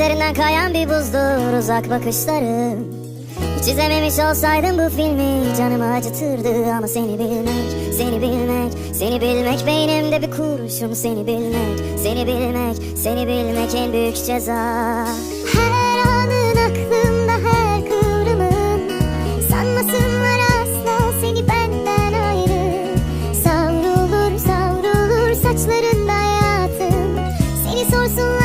üzerinden kayan bir buzdur uzak bakışların Hiç izlememiş olsaydım bu filmi canımı acıtırdı. Ama seni bilmek, seni bilmek, seni bilmek Beynimde bir kurşun. Seni bilmek, seni bilmek, seni bilmek en büyük ceza. Her anın aklımda her kıvrımın. Sanmasınlar asla seni benden ayrı. Savrulur savrulur saçlarında hayatım Seni sorsunlar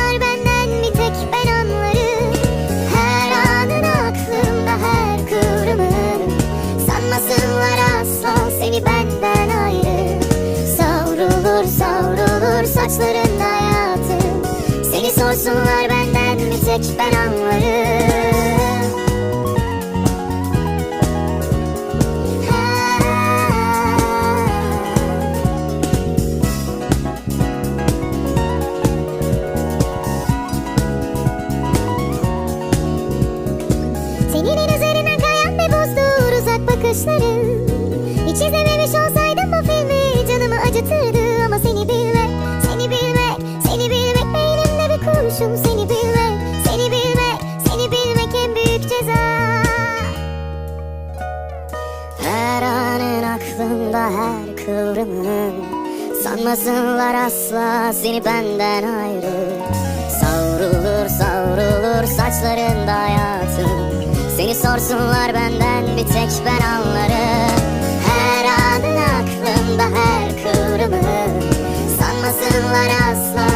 savrulur saçlarında hayatım Seni sorsunlar benden bir tek ben anlarım. Senin en üzerinden kayan bir buzdur uzak bakışların seni bilmek, seni bilmek, seni bilmek en büyük ceza. Her anın aklımda her kıvrımın Sanmasınlar asla seni benden ayrı. Savrulur savrulur saçlarında hayatım Seni sorsunlar benden bir tek ben anlarım. Her anın aklımda her kıvrımın Sanmasınlar asla